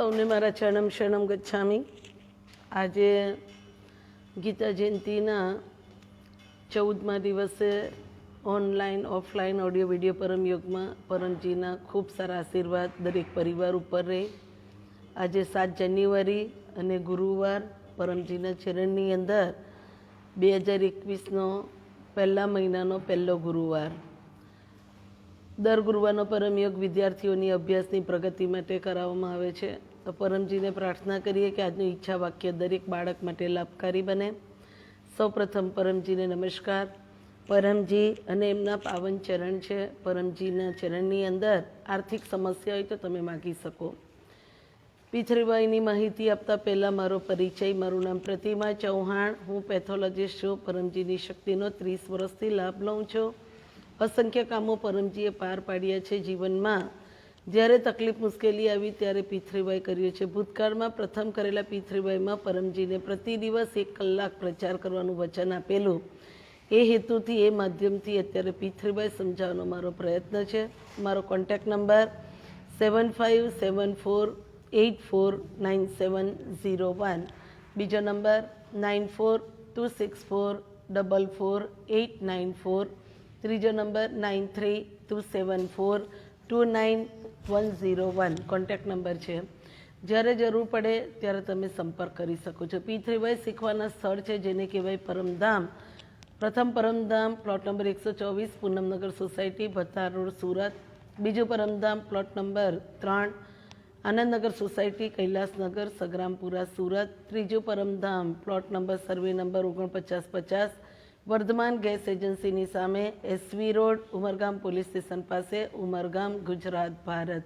સૌને મારા ચરણમ શરણમ ગચ્છામી. આજે ગીતા જયંતિના ચૌદમા દિવસે ઓનલાઈન, ઓફલાઈન ઓડિયો વીડિયો પરમયોગમાં પરમજીના ખૂબ સારા આશીર્વાદ દરેક પરિવાર ઉપર રહે. આજે સાત જાન્યુઆરી અને ગુરુવાર પરમજીના ચરણની અંદર બે હજાર એકવીસનો પહેલા મહિનાનો પહેલો ગુરુવાર. દર ગુરુવારનો પરમયોગ વિદ્યાર્થીઓની અભ્યાસની પ્રગતિ માટે કરાવવામાં આવે છે. તો પરમજીને પ્રાર્થના કરીએ કે આજનું ઈચ્છા વાક્ય દરેક બાળક માટે લાભકારી બને. સૌપ્રથમ પરમજીને નમસ્કાર. પરમજી અને એમના પાવન ચરણ છે. પરમજીના ચરણની અંદર આર્થિક સમસ્યા હોય તો તમે માગી શકો. પીછરીબાઈની માહિતી આપતા પહેલાં મારો પરિચય. મારું નામ પ્રતિમા ચૌહાણ. હું પેથોલોજીસ્ટ છું. પરમજીની શક્તિનો ત્રીસ વર્ષથી લાભ લઉં છું. અસંખ્ય કામો પરમજીએ પાર પાડ્યા છે જીવનમાં. જ્યારે તકલીફ મુશ્કેલી આવી ત્યારે પીથરીબાઈ કર્યું છે ભૂતકાળમાં પ્રથમ કરેલા પીથરીબાઈમાં પરમજીને પ્રતિ દિવસ એક કલાક પ્રચાર કરવાનું વચન આપેલું. એ હેતુથી, એ માધ્યમથી અત્યારે પીથરીબાઈ સમજાવવાનો મારો પ્રયત્ન છે. મારો contact number seven five seven four eight four nine seven zero one. બીજો number nine four two six four double four eight nine four. ત્રીજો number nine three two seven four two nine one zero one contact number છે. જ્યારે જરૂર પડે ત્યારે તમે સંપર્ક કરી શકો છો. પી થ્રી વાય શીખવાના સ્થળ છે જેને કહેવાય પરમધામ. પ્રથમ પરમધામ પ્લોટ નંબર એકસો ચોવીસ, પૂનમનગર સોસાયટી ભત્તાર રોડ, સુરત. બીજું પરમધામ પ્લોટ નંબર ત્રણ, આનંદનગર સોસાયટી કૈલાસનગર, સગ્રામપુરા, સુરત. ત્રીજું Paramdham plot number survey number ઓગણપચાસ પચાસ વર્ધમાન ગેસ એજન્સીની સામે SV road, Umargam police station પાસે ઉમરગામ, ગુજરાત, ભારત.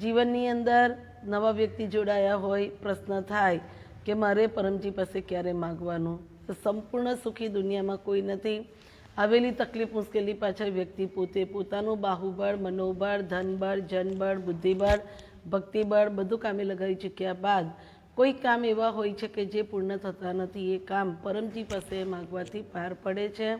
જીવનની અંદર નવા વ્યક્તિ જોડાયા હોય, પ્રશ્ન થાય કે મારે પરમજી પાસે ક્યારે માગવાનું? તો સંપૂર્ણ સુખી દુનિયામાં કોઈ નથી. આવેલી તકલીફ, મુશ્કેલી પાછળ વ્યક્તિ પોતે પોતાનું બાહુબળ, મનોબળ, ધનબળ, જનબળ, બુદ્ધિબળ, ભક્તિબળ બધું કામે લગાવી ચૂક્યા બાદ કોઈ કામ એવા હોય છે કે જે પૂર્ણ થતા નથી, એ કામ પરમજી પાસે માગવાથી પાર પડે છે.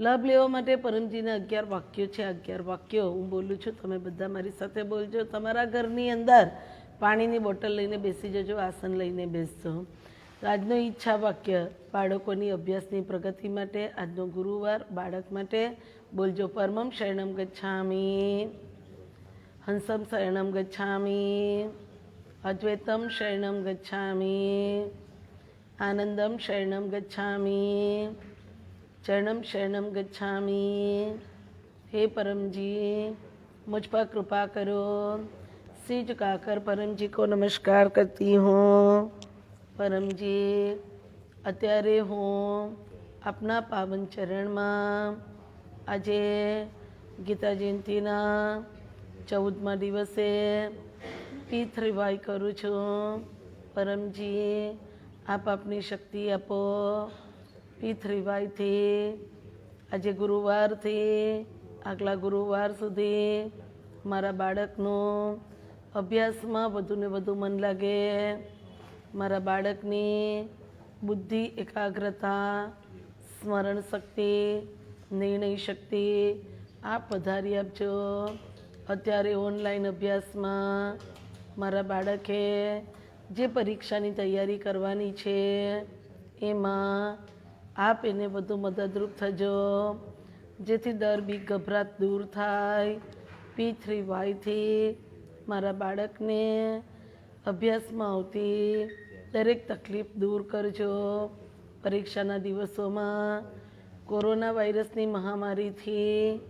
લાભ લેવા માટે પરમજીના અગિયાર વાક્યો છે, અગિયાર વાક્યો. હું બોલું છું, તમે બધા મારી સાથે બોલજો. તમારા ઘરની અંદર પાણીની બોટલ લઈને બેસી જજો, આસન લઈને બેસજો. આજનો ઈચ્છા વાક્ય, બાળકોની અભ્યાસની પ્રગતિ માટે, આજનો ગુરુવાર બાળક માટે. બોલજો, પરમમ શરણમ ગચ્છામી. હંસમ શરણમ ગચ્છામી. અદ્વૈતમ શરણમ ગચ્છામી આનંદમ શરણમ ગચ્છામી ચરણમ શરણમ ગચ્છામી હે પરમજી મુજ પર કૃપા કરો સિજ કાકર પરમજી કો નમસ્કાર કરતી હું પરમજી અત્યારે હું આપના પાવન ચરણમાં આજે ગીતા જયંતિના ચૌદમા દિવસે રિવાય કરું છું. પરમજી આપ આપની શક્તિ આપો. રિવાયથી આજે ગુરુવારથી, આગલા ગુરુવાર સુધી મારા બાળકનું અભ્યાસમાં વધુને વધુ મન લાગે. મારા બાળકની બુદ્ધિ, એકાગ્રતા, સ્મરણ શક્તિ, નિર્ણય શક્તિ આપ વધારી આપજો. અત્યારે ઓનલાઈન અભ્યાસમાં મારા બાળકે જે પરીક્ષાની તૈયારી કરવાની છે, એમાં આપ એને વધુ મદદરૂપ થજો. જેથી દર બી, ગભરાટ દૂર થાય. પી થ્રી વાયથી મારા બાળકને અભ્યાસમાં આવતી દરેક તકલીફ દૂર કરજો. પરીક્ષાના દિવસોમાં કોરોના વાયરસની મહામારીથી,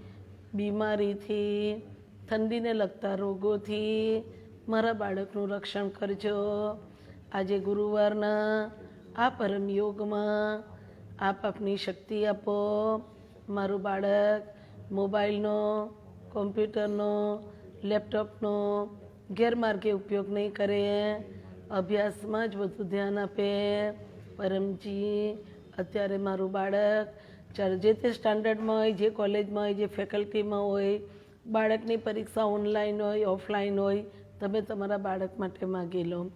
બીમારીથી, ઠંડીને લગતા રોગોથી મારા બાળકનું રક્ષણ કરજો. આજે ગુરુવારના આ પરમ યોગમાં આપ આપની શક્તિ આપો. મારું બાળક મોબાઈલનો, કોમ્પ્યુટરનો, લેપટોપનો ગેરમાર્ગે ઉપયોગ નહીં કરે. અભ્યાસમાં જ વધુ ધ્યાન આપે. પરમજી, અત્યારે મારું બાળક ચાલ, જે તે સ્ટાન્ડર્ડમાં હોય, જે કોલેજમાં હોય, જે ફેકલ્ટીમાં હોય, બાળકની પરીક્ષા ઓનલાઈન હોય, ઓફલાઈન હોય તમે તમારા બાળક માટે માગી લો.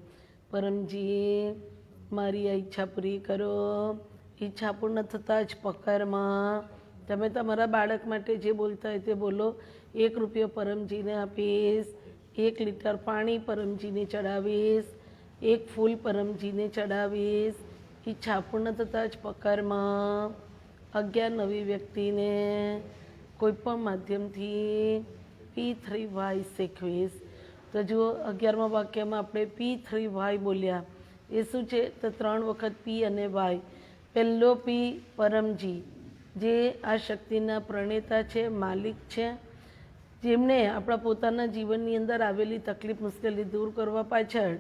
પરમજી મારી આ ઈચ્છા પૂરી કરો. ઈચ્છા પૂર્ણ થતાં જ પકારમાં તમે તમારા બાળક માટે જે બોલતા હોય તે બોલો. એક રૂપિયો પરમજીને આપીશ. એક લીટર પાણી પરમજીને ચડાવીશ. એક ફૂલ પરમજીને ચડાવીશ. ઈચ્છા પૂર્ણ થતાં જ પકારમાં અગિયાર નવી વ્યક્તિને કોઈ પણ માધ્યમથી પી થ્રી વાય શીખવીશ. તો જુઓ, અગિયારમા વાક્યમાં આપણે પી થ્રી વાય બોલ્યા. એ શું છે? તો ત્રણ વખત પી અને વાય. પહેલો પી પરમજી, જે આ શક્તિના પ્રણેતા છે, માલિક છે જેમણે આપણા પોતાના જીવનની અંદર આવેલી તકલીફ, મુશ્કેલી દૂર કરવા પાછળ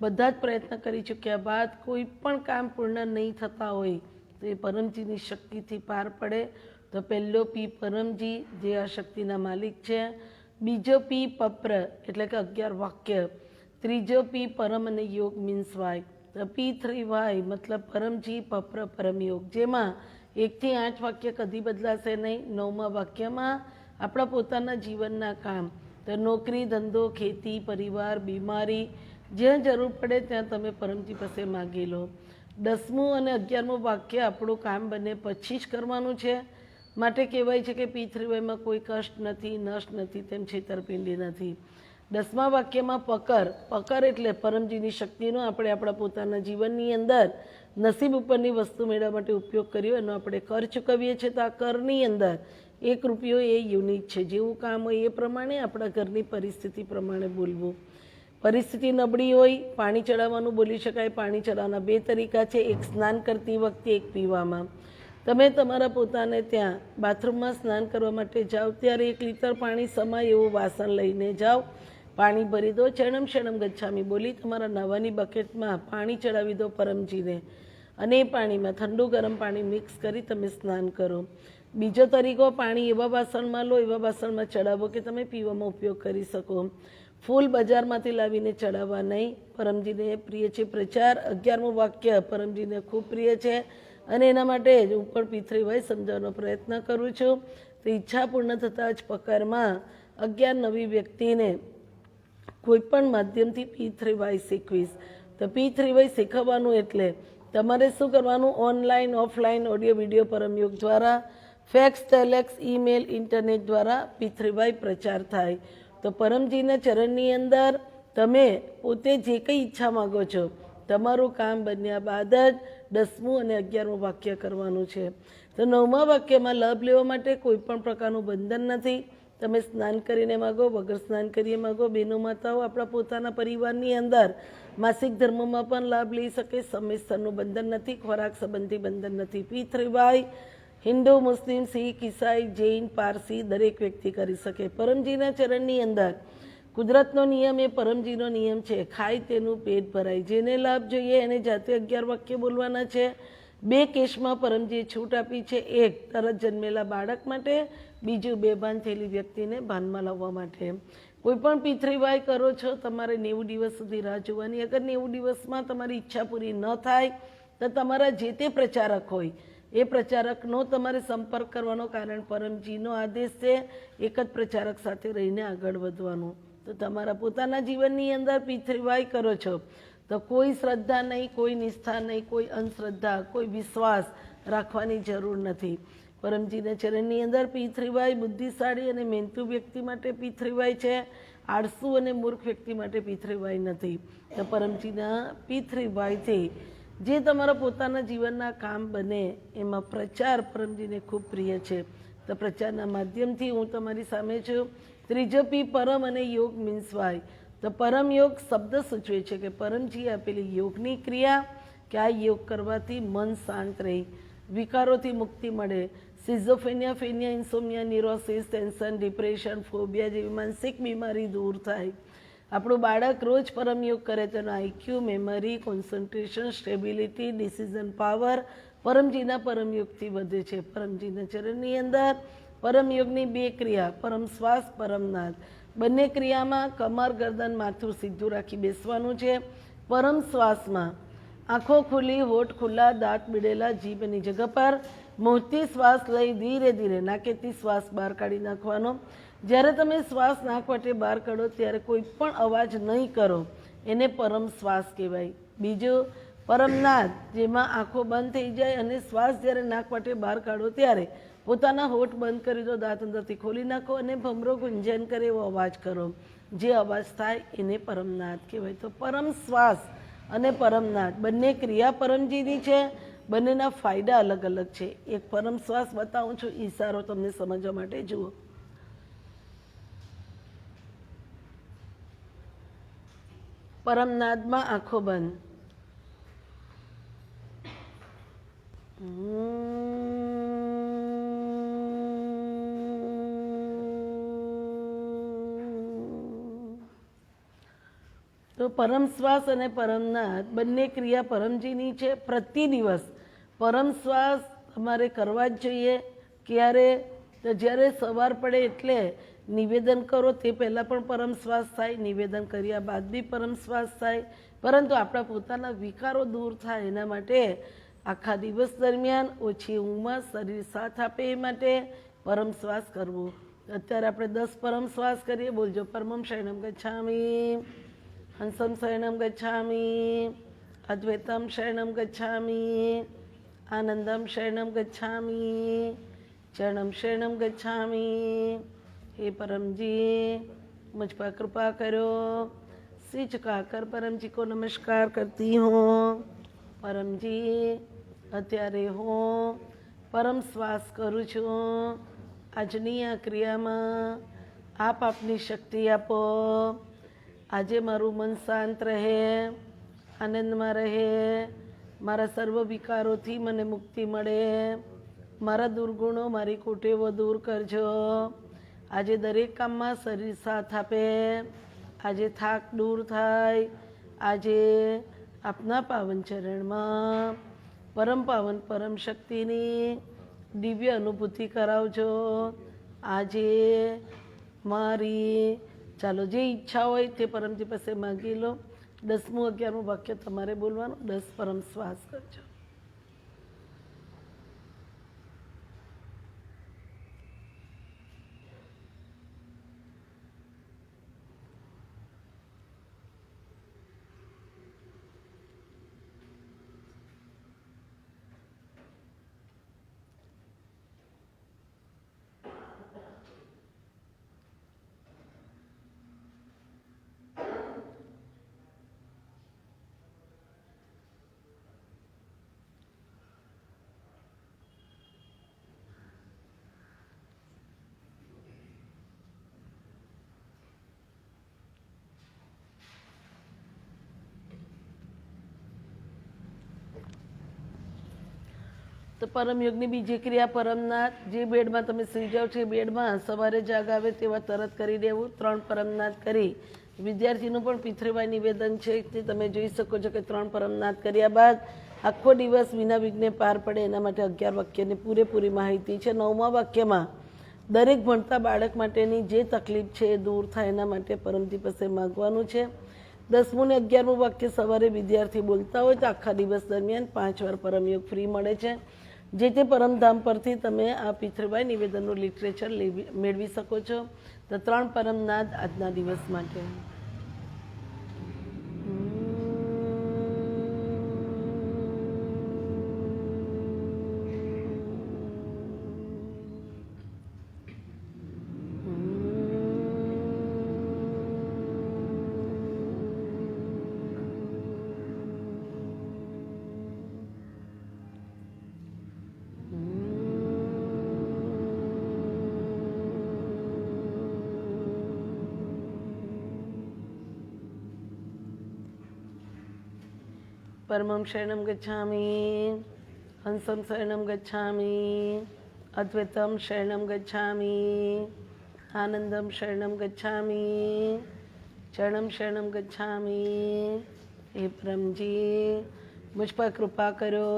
બધા જ પ્રયત્ન કરી ચૂક્યા બાદ કોઈ પણ કામ પૂર્ણ નહીં થતા હોય, તો એ પરમજીની શક્તિથી પાર પડે. તો પહેલો પી પરમજી, જે આ શક્તિના માલિક છે બીજો પી પપ્ર એટલે કે અગિયાર વાક્ય. ત્રીજો પી પરમ અને Yog means Y. P three Y મતલબ પરમજી પપ્ર પરમયોગ જેમાં એકથી આઠ વાક્ય કદી બદલાશે નહીં. નવમા વાક્યમાં આપણા પોતાના જીવનના કામ. તો નોકરી, ધંધો, ખેતી, પરિવાર, બીમારી, જ્યાં જરૂર પડે ત્યાં તમે પરમજી પાસે માગી લો. દસમું અને અગિયારમું વાક્ય આપણું કામ બને પછી જ કરવાનું છે. માટે કહેવાય છે કે પી થ્રી વાયમાં કોઈ કષ્ટ નથી, નષ્ટ નથી, તેમ છેતરપિંડી નથી. દસમા વાક્યમાં પકર પકર એટલે પરમજીની શક્તિનો આપણે આપણા પોતાના જીવનની અંદર નસીબ ઉપરની વસ્તુ મેળવવા માટે ઉપયોગ કર્યો, એનો આપણે કર ચૂકવીએ છીએ તો આ કરની અંદર એક રૂપિયો એ યુનિટ છે. જેવું કામ હોય એ પ્રમાણે આપણા ઘરની પરિસ્થિતિ પ્રમાણે બોલવું. પરિસ્થિતિ નબળી હોય, પાણી ચડાવવાનું બોલી શકાય. પાણી ચડાવવાના બે તરીકા છે. એક સ્નાન કરતી વખતે, એક પીવામાં. તમે તમારા પોતાને ત્યાં બાથરૂમમાં સ્નાન કરવા માટે જાઓ, ત્યારે એક લીટર પાણી સમાય એવું વાસણ લઈને જાઓ. પાણી ભરી દો, ચણમ શણમ ગચ્છામી બોલી, તમારા નવાની બકેટમાં પાણી ચડાવી દો પરમજીને. અને એ પાણીમાં ઠંડુ ગરમ પાણી મિક્સ કરી તમે સ્નાન કરો. બીજો તરીકો, પાણી એવા વાસણમાં લો, એવા વાસણમાં ચડાવો કે તમે પીવામાં ઉપયોગ કરી શકો. ફૂલ બજારમાંથી લાવીને ચડાવવા નહીં. પરમજીને પ્રિય છે પ્રચાર. અગિયારમું વાક્ય પરમજીને ખૂબ પ્રિય છે. અને એના માટે જ હું પણ વય સમજાવવાનો પ્રયત્ન કરું છું. તો ઈચ્છા પૂર્ણ થતાં જ પકારમાં અગિયાર નવી વ્યક્તિને કોઈપણ માધ્યમથી પી થ્રી વાય શીખવીશ. તો પી થ્રી વાય શીખવવાનું એટલે તમારે શું કરવાનું? Online, offline audio, video Paramyog દ્વારા, ફેક્સ, ટેલેક્સ, ઈમેલ, ઇન્ટરનેટ દ્વારા પી થ્રી પ્રચાર થાય. તો પરમજીના ચરણની અંદર તમે પોતે જે કંઈ ઈચ્છા માગો છો, તમારું કામ બન્યા બાદ જ દસમું અને અગિયારમું વાક્ય કરવાનું છે. તો નવમા વાક્યમાં લાભ લેવા માટે કોઈ પણ પ્રકારનું બંધન નથી. તમે સ્નાન કરીને માગો, વગર સ્નાન કરીએ માગો. બહેનો માતાઓ આપણા પોતાના પરિવારની અંદર માસિક ધર્મમાં પણ લાભ લઈ શકે. સમયસરનું બંધન નથી, ખોરાક સંબંધી બંધન નથી. પી થ્રી હિન્દુ, મુસ્લિમ, શીખ, ઈસાઈ, જૈન, પારસી દરેક વ્યક્તિ કરી શકે. પરમજીના ચરણની અંદર કુદરતનો નિયમ એ પરમજીનો નિયમ છે. ખાય તેનું પેટ ભરાય. જેને લાભ જોઈએ એને જાતે અગિયાર વાક્ય બોલવાના છે. બે કેસમાં પરમજીએ છૂટ આપી છે. એક, તરત જન્મેલા બાળક માટે, બીજું બેભાન થયેલી વ્યક્તિને ભાનમાં લાવવા માટે. કોઈ પણ પિતરી કરો છો, તમારે નેવું દિવસ સુધી રાહ જોવાની. અગર નેવું દિવસમાં તમારી ઈચ્છા પૂરી ન થાય, તો તમારા જે તે પ્રચારક હોય, એ પ્રચારકનો તમારે સંપર્ક કરવાનો કારણ પરમજીનો આદેશ છે. એક જ પ્રચારક સાથે રહીને આગળ વધવાનું. તો તમારા પોતાના જીવનની અંદર પિતરી કરો છો. તો કોઈ શ્રદ્ધા નહીં, કોઈ નિષ્ઠા નહીં, કોઈ અંધશ્રદ્ધા, કોઈ વિશ્વાસ રાખવાની જરૂર નથી. પરમજીના ચરણની અંદર પીથરીવાય બુદ્ધિશાળી અને મહેનતુ વ્યક્તિ માટે પીથરીવાય છે. આળસુ અને મૂર્ખ વ્યક્તિ માટે પીથરીવાય નથી. તો પરમજીના પીથરીવાયથી જે તમારા પોતાના જીવનના કામ બને, એમાં પ્રચાર પરમજીને ખૂબ પ્રિય છે. તો પ્રચારના માધ્યમથી હું તમારી સામે છું. ત્રીજો પરમ અને યોગ મીન્સ વાય તો પરમ યોગ શબ્દ સૂચવે છે કે પરમજીએ આપેલી યોગની ક્રિયા કે આ યોગ કરવાથી મન શાંત રહી, વિકારોથી મુક્તિ મળે schizophrenia ફેનિયા insomnia neurosis tension depression phobia જેવી માનસિક બીમારી દૂર થાય. આપણું બાળક રોજ પરમ યોગ કરે તેનો IQ memory concentration stability decision power પરમજીના પરમયોગથી વધે છે. પરમજીના ચરણની અંદર પરમયોગની બે ક્રિયા, પરમ શ્વાસ પરમનાદ બંને ક્રિયામાં કમર, ગરદન, માથું સીધું રાખી બેસવાનું છે. પરમ શ્વાસમાં આંખો ખુલ્લી, હોઠ ખુલ્લા, દાંત બીડેલા જીભની જગ્યા પર. મોટી શ્વાસ લઈ ધીરે ધીરે નાકેથી શ્વાસ બહાર કાઢી નાખવાનો. જ્યારે તમે શ્વાસ નાક વાટે બહાર કાઢો, ત્યારે કોઈ પણ અવાજ નહીં કરો. એને પરમ શ્વાસ કહેવાય. બીજો પરમનાદ જેમાં આંખો બંધ થઈ જાય અને શ્વાસ જ્યારે નાક વાટે બહાર કાઢો, ત્યારે પોતાના હોઠ બંધ કરી દો, દાંત અંદરથી ખોલી નાખો અને ભમરો ગુંજન કરે એવો અવાજ કરો. જે અવાજ થાય એને પરમનાદ કહેવાય. તો પરમ શ્વાસ અને પરમનાદ બંને ક્રિયા પરમજીની છે, બંનેના ફાયદા અલગ અલગ છે. એક પરમ શ્વાસ બતાવું છું, ઈશારો તમને સમજવા માટે. જુઓ. પરમનાદમાં આંખો બંધ. તો પરમ શ્વાસ અને પરમનાદ બંને ક્રિયા પરમજીની છે પ્રતિ દિવસ પરમ શ્વાસ તમારે કરવા જ જોઈએ. ક્યારે? તો જ્યારે સવાર પડે એટલે નિવેદન કરો, તે પહેલાં પણ પરમ શ્વાસ થાય, નિવેદન કર્યા બાદ બી પરમ શ્વાસ થાય. પરંતુ આપણા પોતાના વિકારો દૂર થાય એના માટે આખા દિવસ દરમિયાન ઓછી ઊંઘમાં શરીર સાથ આપે એ માટે પરમ શ્વાસ કરવો. અત્યારે આપણે દસ પરમ શ્વાસ કરીએ. બોલજો પરમમ શૈણમ ગચ્છામી. હંસમ શયનમ ગચ્છામી અદ્વૈતમ શયનમ ગચ્છામી આનંદમ શયનમ ગચ્છામી ચરણમ શયનમ ગચ્છામી હે પરમજી मुझ पर कृपा करो सिर झुकाकर परम जी को नमस्कार करती हूँ परम जी અત્યારે હું પરમ શ્વાસ કરું છું આજની આ ક્રિયામાં આપ આપની શક્તિ આપો આજે મારું મન શાંત રહે, આનંદમાં રહે, મારા સર્વ વિકારોથી મને મુક્તિ મળે. મારા દુર્ગુણો મારી કુટેવો દૂર કરજો. આજે દરેક કામમાં શરીર સાથ આપે. આજે થાક દૂર થાય. આજે આપના પાવન ચરણમાં પરમ પાવન પરમ શક્તિની દિવ્ય અનુભૂતિ કરાવજો. આજે મારી ચાલો, જે ઈચ્છા હોય તે પરમજી પાસે માગી લો. દસમું અગિયારમું વાક્ય તમારે બોલવાનું. દસ પરમ શ્વાસ કરજો. તો પરમયોગની બીજી ક્રિયા પરમનાથ, જે બેડમાં તમે સુઈ જાઓ છો એ બેડમાં સવારે જાગ આવે તેવા તરત કરી દેવું. ત્રણ પરમનાથ કરી. વિદ્યાર્થીનું પણ પિતૃભાઈ નિવેદન છે તે તમે જોઈ શકો છો કે ત્રણ પરમનાથ કર્યા બાદ આખો દિવસ વિના વિઘ્ને પાર પડે એના માટે અગિયાર વાક્યની પૂરેપૂરી માહિતી છે. નવમા વાક્યમાં, દરેક ભણતા બાળક માટેની જે તકલીફ છે એ દૂર થાય એના માટે પરમજી પાસે માગવાનું છે. દસમું ને અગિયારમું વાક્ય સવારે વિદ્યાર્થી બોલતા હોય તો આખા દિવસ દરમિયાન પાંચ વાર પરમયોગ ફ્રી મળે છે. જે તે પરમધામ પરથી તમે આ પિતૃભાઈ નિવેદનનું લિટરેચર મેળવી શકો છો. તો ત્રણ પરમનાદ આજના દિવસ માટે પરમમ શરણમ ગચ્છામી હંસમ શરણમ ગચ્છામી અદ્વૈતમ શરણમ ગચ્છામી આનંદમ શરણમ ગચ્છામી ચરણમ શરણમ ગચ્છામી હે પરમજી મુજ પર કૃપા કરો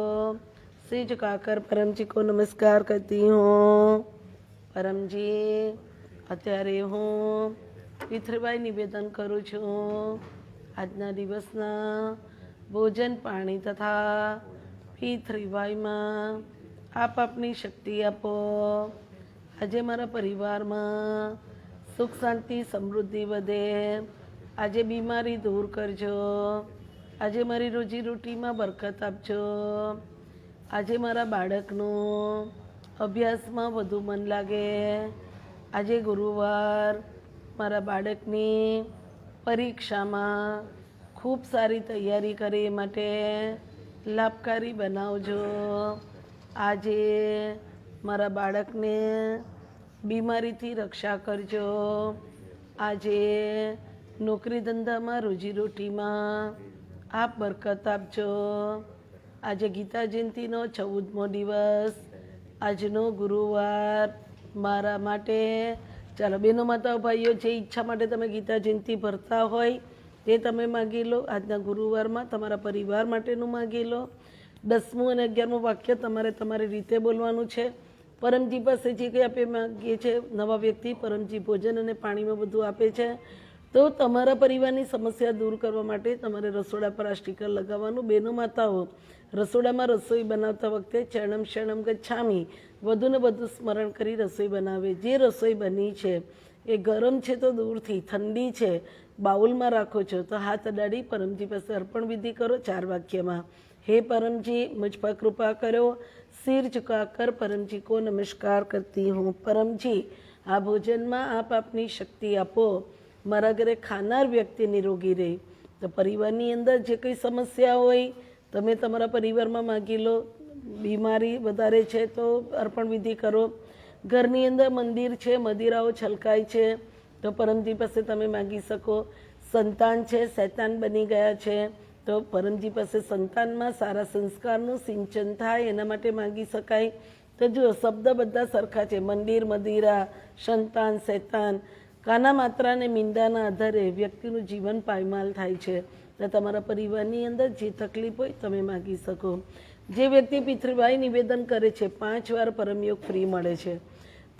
શ્રી ઝુકાકર પરમજી કો નમસ્કાર કરતી હું પરમજી અત્યારે હું વિથરભાઈ નિવેદન કરું છું આજના દિવસના ભોજન, પાણી તથા પિતૃભાઈમાં આપ આપની શક્તિ આપો. આજે મારા પરિવારમાં સુખ, શાંતિ, સમૃદ્ધિ વધે. આજે બીમારી દૂર કરજો. આજે મારી રોજીરોટીમાં બરકત આપજો. આજે મારા બાળકનું અભ્યાસમાં વધુ મન લાગે. આજે ગુરુવાર મારા બાળકની પરીક્ષામાં ખૂબ સારી તૈયારી કરી એ માટે લાભકારી બનાવજો. આજે મારા બાળકને બીમારીથી રક્ષા કરજો. આજે નોકરી ધંધામાં રોજીરોટીમાં આપ બરકત આપજો. આજે ગીતા જયંતિનો ચૌદમો દિવસ. આજનો ગુરુવાર મારા માટે. ચાલો બેનો માતાઓ, ભાઈઓ, જે ઈચ્છા માટે તમે ગીતા જયંતિ ભરતા હોય તે તમે માગી લો, આજના ગુરુવારમાં તમારા પરિવાર માટેનું માગી લો. દસમું અને અગિયારમું વાક્ય તમારે તમારી રીતે બોલવાનું છે. પરમજી પાસે જે કંઈ આપે માગીએ છે, નવા વ્યક્તિ પરમજી ભોજન અને પાણીમાં બધું આપે છે. તો તમારા પરિવારની સમસ્યા દૂર કરવા માટે તમારે રસોડા પર આ સ્ટીકર લગાવવાનું. બેનો માતાઓ, રસોડામાં રસોઈ બનાવતા વખતે ચરણમ શરણમ ગચ્છામી વધુ ને વધુ સ્મરણ કરી રસોઈ બનાવે. જે રસોઈ બની છે એ ગરમ છે તો દૂરથી, ઠંડી છે. બાઉલમાં રાખો છો તો હાથ અડાડી પરમજી પાસે અર્પણ વિધિ કરો ચાર વાક્યમાં. હે પરમજી, મુજ પર કૃપા કરો સિર ઝુકાકર પરમજી કો નમસ્કાર કરતી હું. પરમજી, આ ભોજનમાં આપ આપની શક્તિ આપો. મારા ઘરે ખાનાર વ્યક્તિ નિરોગી રહે. તો પરિવારની અંદર જે કંઈ સમસ્યા હોય, તમે તમારા પરિવારમાં માગી લો. બીમારી વધારે છે તો અર્પણ વિધિ કરો. ઘરની અંદર મંદિર છે, મદિરાઓ છલકાય છે. તો પરમજી પાસે તમે માગી શકો. સંતાન છે, શૈતાન બની ગયા છે. તો પરમજી પાસે સંતાનમાં સારા સંસ્કારનું સિંચન થાય, એના માટે માગી શકાય. તો જુઓ શબ્દ બધા સરખા છે, મંદિર, મદિરા, સંતાન, શૈતાન, કાના માત્રા અને મીંડાના આધારે વ્યક્તિનું જીવન પાયમાલ થાય છે. તો તમારા પરિવારની અંદર જે તકલીફ હોય તમે માગી શકો. જે વ્યક્તિ પિતૃભાઈ નિવેદન કરે છે, પાંચ વાર પરમયોગ ફ્રી મળે છે.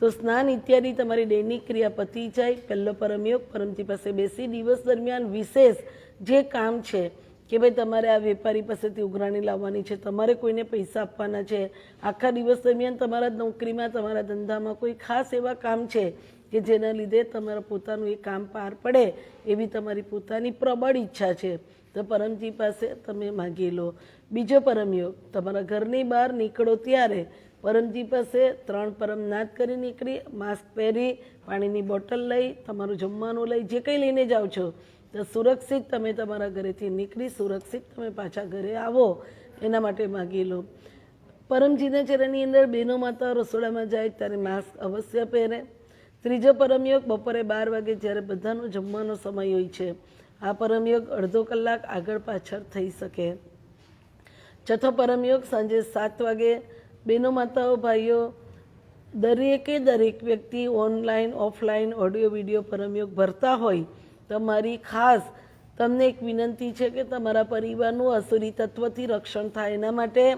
તો સ્નાન ઇત્યાદિ તમારી દૈનિક ક્રિયા પતી જાય, પહેલો પરમયોગ, પરમજી પાસે બેસી દિવસ દરમિયાન વિશેષ જે કામ છે કે ભાઈ તમારે આ વેપારી પાસેથી ઉઘરાણી લાવવાની છે, તમારે કોઈને પૈસા આપવાના છે, આખા દિવસ દરમિયાન તમારા નોકરીમાં, તમારા ધંધામાં કોઈ ખાસ એવા કામ છે કે જેના લીધે તમારા પોતાનું એ કામ પાર પડે એવી તમારી પોતાની પ્રબળ ઈચ્છા છે. તો પરમજી પાસે તમે માગી લો. બીજો પરમયોગ, તમારા ઘરની બહાર નીકળો ત્યારે પરમજી પાસે ત્રણ પરમ નાદ કરી નીકળી, માસ્ક પહેરી, પાણીની બોટલ લઈ, તમારું જમવાનું લઈ, જે કંઈ લઈને જાઓ છો, તો સુરક્ષિત તમે તમારા ઘરેથી નીકળી, સુરક્ષિત તમે પાછા ઘરે આવો, એના માટે માગી લો. પરમજીના ચરણની અંદર બહેનો માતા રસોડામાં જાય, ત્યારે માસ્ક અવશ્ય પહેરે. ત્રીજો પરમયોગ બપોરે બાર વાગે જ્યારે બધાનો જમવાનો સમય હોય છે, આ પરમયોગ અડધો કલાક આગળ પાછળ થઈ શકે. ચોથો પરમયોગ સાંજે સાત વાગે બહેનો માતાઓ, ભાઈઓ, દરેકે દરેક વ્યક્તિ online, offline, audio, video Paramyog ભરતા હોય તમારી ખાસ તમને એક વિનંતી છે કે તમારા પરિવારનું અસુરી તત્વથી રક્ષણ થાય. એના માટે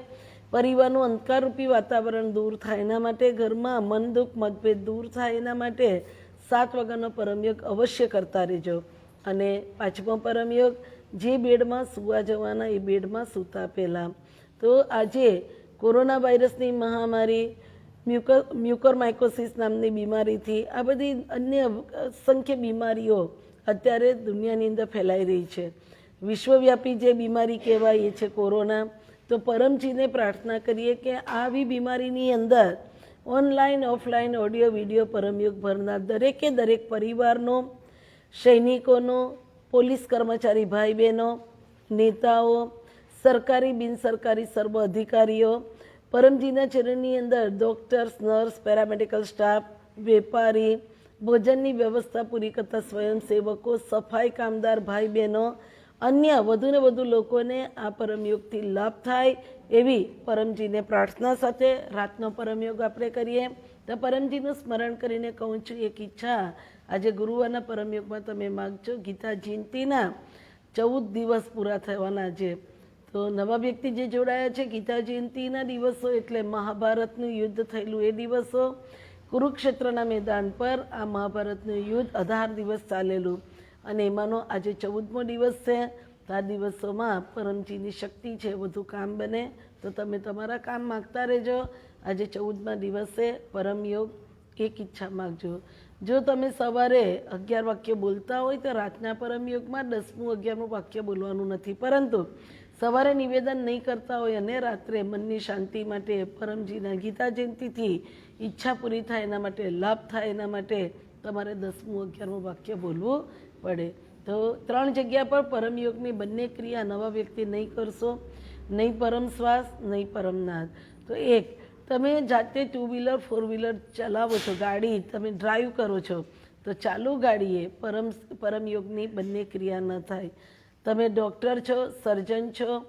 પરિવારનું અંધકારરૂપી વાતાવરણ દૂર થાય. એના માટે ઘરમાં મન દુઃખ, મતભેદ દૂર થાય. એના માટે સાત વાગ્યાનો પરમયોગ અવશ્ય કરતા રહેજો. અને પાંચમો પરમયોગ, જે બેડમાં સૂવા જવાના, એ બેડમાં સૂતા પહેલાં. તો આજે કોરોના વાયરસની મહામારી મ્યુકર મ્યુકોરમાઇકોસિસ નામની બીમારીથી આ બધી અન્ય અસંખ્ય બીમારીઓ અત્યારે દુનિયાની અંદર ફેલાઈ રહી છે. વિશ્વવ્યાપી જે બીમારી કહેવાય એ છે કોરોના. તો પરમજીને પ્રાર્થના કરીએ કે આવી બીમારીની અંદર online, offline audio, video Paramyug ભરનાર દરેકે દરેક પરિવારનો, સૈનિકોનો, પોલીસ કર્મચારી ભાઈ બહેનો નેતાઓ સરકારી, બિનસરકારી સર્વ અધિકારીઓ, પરમજીના ચરણની અંદર ડૉક્ટર્સ નર્સ પેરામેડિકલ સ્ટાફ વેપારી, ભોજનની વ્યવસ્થા પૂરી કરતા સ્વયંસેવકો, સફાઈ કામદાર ભાઈ બહેનો, અન્ય વધુને વધુ લોકોને આ પરમયોગથી લાભ થાય એવી પરમજીને પ્રાર્થના સાથે રાતનો પરમયોગ આપણે કરીએ. તો પરમજીનું સ્મરણ કરીને કહું છું, એક ઈચ્છા. આજે ગુરુવારના પરમયોગમાં તમે માગજો, ગીતા જયંતિના ચૌદ દિવસ પૂરા થવાના છે. તો નવા વ્યક્તિ જે જોડાયા છે, ગીતા જયંતિના દિવસો એટલે મહાભારતનું યુદ્ધ થયેલું એ દિવસો. કુરુક્ષેત્રના મેદાન પર આ મહાભારતનું યુદ્ધ અઢાર દિવસ ચાલેલું. અને એમાંનો આજે ચૌદમો દિવસ છે. તો આ દિવસોમાં પરમજીની શક્તિ છે વધુ કામ બને. તો તમે તમારા કામ માગતા રહેજો. આજે ચૌદમા દિવસે પરમયોગ એક ઈચ્છા માગજો. જો તમે સવારે અગિયાર વાક્ય બોલતા હોય તો રાતના પરમયોગમાં દસમું, અગિયારમું વાક્ય બોલવાનું નથી. પરંતુ સવારે નિવેદન નહીં કરતા હોય અને રાત્રે મનની શાંતિ માટે પરમજીના ગીતા જયંતિથી ઈચ્છા પૂરી થાય એના માટે, લાભ થાય એના માટે તમારે દસમું, અગિયારમું વાક્ય બોલવું પડે. તો ત્રણ જગ્યા પર પરમયોગની બંને ક્રિયા નવા વ્યક્તિ નહીં કરશો, નહીં પરમ શ્વાસ, નહીં પરમનાદ તો એક, તમે જાતે ટુ વ્હીલર ફોર વ્હીલર ચલાવો છો, ગાડી તમે ડ્રાઈવ કરો છો, તો ચાલુ ગાડીએ પરમ, પરમયોગની બંને ક્રિયા ન થાય. તમે ડૉક્ટર છો, સર્જન છો,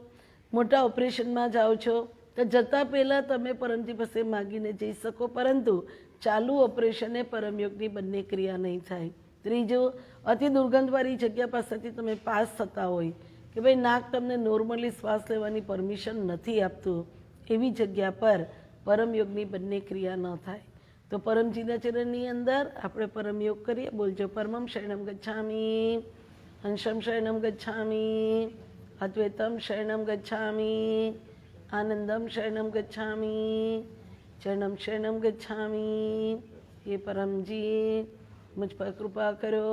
મોટા ઓપરેશનમાં જાઓ છો, તો જતાં પહેલાં તમે પરમજી પાસે માગીને જઈ શકો, પરંતુ ચાલુ ઓપરેશને પરમયોગની બંને ક્રિયા નહીં થાય. ત્રીજું, અતિ દુર્ગંધવાળી જગ્યા પાસેથી તમે પાસ થતા હોય કે ભાઈ નાક તમને નોર્મલી શ્વાસ લેવાની પરમિશન નથી આપતું, એવી જગ્યા પર પરમયોગની બંને ક્રિયા ન થાય. તો પરમજીના ચરણની અંદર આપણે પરમયોગ કરીએ. બોલજો પરમમ શરણમ ગચ્છામી. અંશમ શરણમ ગચ્છામી અદ્વૈતમ શરણમ ગચ્છામી આનંદમ શરણમ ગચ્છામી ચરણમ શરણમ ગચ્છામી હે પરમજી मुझ पर कृपा करो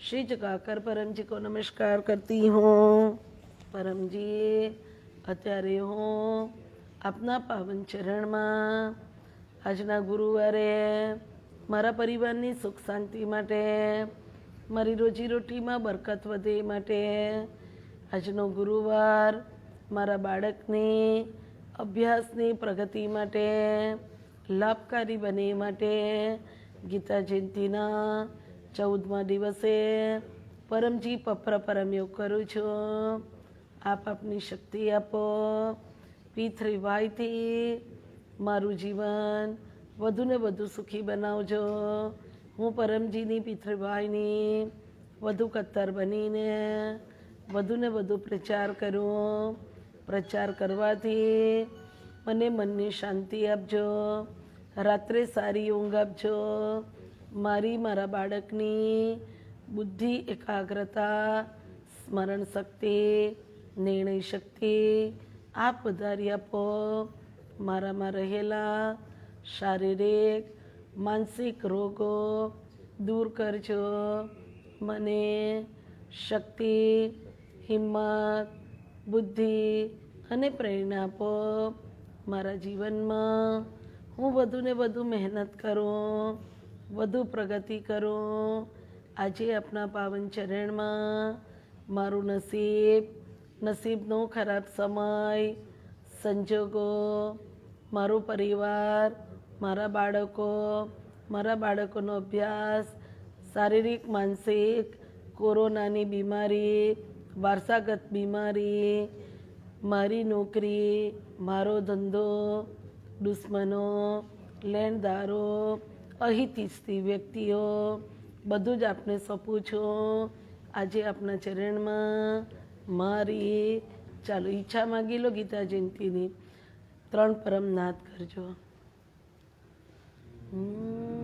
श्री झुकाकर परम जी को नमस्कार करती हूँ परम जी અત્યારે હું આપના પાવન ચરણમાં આજના ગુરુવારે મારા પરિવારની સુખ શાંતિ માટે મારી રોજીરોટીમાં બરકત વધે એ માટે આજનો ગુરુવાર મારા બાળકની, અભ્યાસની પ્રગતિ માટે, લાભકારી બને એ માટે, ગીતા જયંતિના ચૌદમા દિવસે પરમજી પપ્ર પરમયોગ કરું છું. આપ આપની શક્તિ આપો. પી થ્રી વાયથી મારું જીવન વધુને વધુ સુખી બનાવજો. હું પરમજીની, પિતૃભાઈની, વધુ કત્તર બનીને વધુને વધુ પ્રચાર કરું. પ્રચાર કરવાથી મને મનની શાંતિ આપજો. રાત્રે સારી ઊંઘ આપજો. મારી, મારા બાળકની બુદ્ધિ, એકાગ્રતા, સ્મરણ શક્તિ, નિર્ણય શક્તિ આપ વધારી આપો. મારામાં રહેલા શારીરિક માનસિક રોગો દૂર કરજો. મને શક્તિ, હિંમત, બુદ્ધિ અને પ્રેરણા આપો. મારા જીવનમાં હું વધુને વધુ મહેનત કરું, વધુ પ્રગતિ કરું. આજે આપના પાવન ચરણમાં મારું નસીબ, નસીબનો ખરાબ સમય, સંજોગો, મારો પરિવાર મારા બાળકો, મારા બાળકોનો અભ્યાસ, શારીરિક, માનસિક, કોરોનાની બીમારી, વારસાગત બીમારી, મારી નોકરી, મારો ધંધો, દુશ્મનો, લેણદારો અહિતિસ્તી વ્યક્તિઓ, બધું જ આપને સોંપું છું. આજે આપના ચરણમાં મારી, ચાલો ઈચ્છા માગી લો ગીતા જયંતિની ત્રણ પરમ નાદ કરજો. हे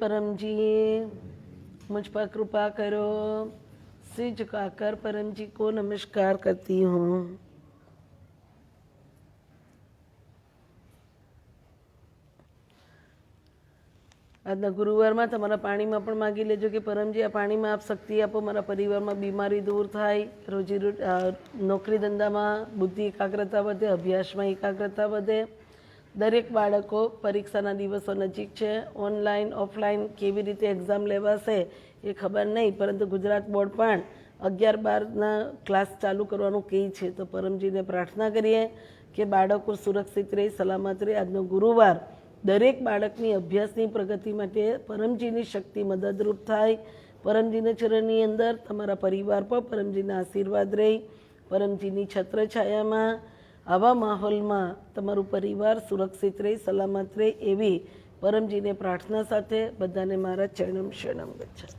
परम जी मुझ पर कृपा करो सिर झुकाकर परम जी को नमस्कार करती हूँ આજના ગુરુવારમાં તમારા પાણીમાં પણ માગી લેજો કે પરમજી આ પાણીમાં આપ શક્તિ આપો મારા પરિવારમાં બીમારી દૂર થાય રોજી રોટ- અ, નોકરી ધંધામાં બુદ્ધિ એકાગ્રતા વધે અભ્યાસમાં એકાગ્રતા વધે દરેક બાળકો પરીક્ષાના દિવસો નજીક છે. ઓનલાઈન ઓફલાઈન કેવી રીતે એક્ઝામ લેવાશે એ ખબર નહીં, પરંતુ ગુજરાત બોર્ડ પણ અગિયાર બારના ક્લાસ ચાલુ કરવાનું કહે છે. તો પરમજીને પ્રાર્થના કરીએ કે બાળકો સુરક્ષિત રહે, સલામત રહે. આજનો ગુરુવાર દરેક બાળકની અભ્યાસની પ્રગતિ માટે પરમજીની શક્તિ મદદરૂપ થાય. પરમજીના ચરણની અંદર તમારા પરિવાર પર પરમજીના આશીર્વાદ રહે. પરમજીની છત્રછાયામાં આવા માહોલમાં તમારું પરિવાર સુરક્ષિત રહે, સલામત રહે એવી પરમજીને પ્રાર્થના સાથે બધાને મારા ચરણમ શરણમ ગચ્છા.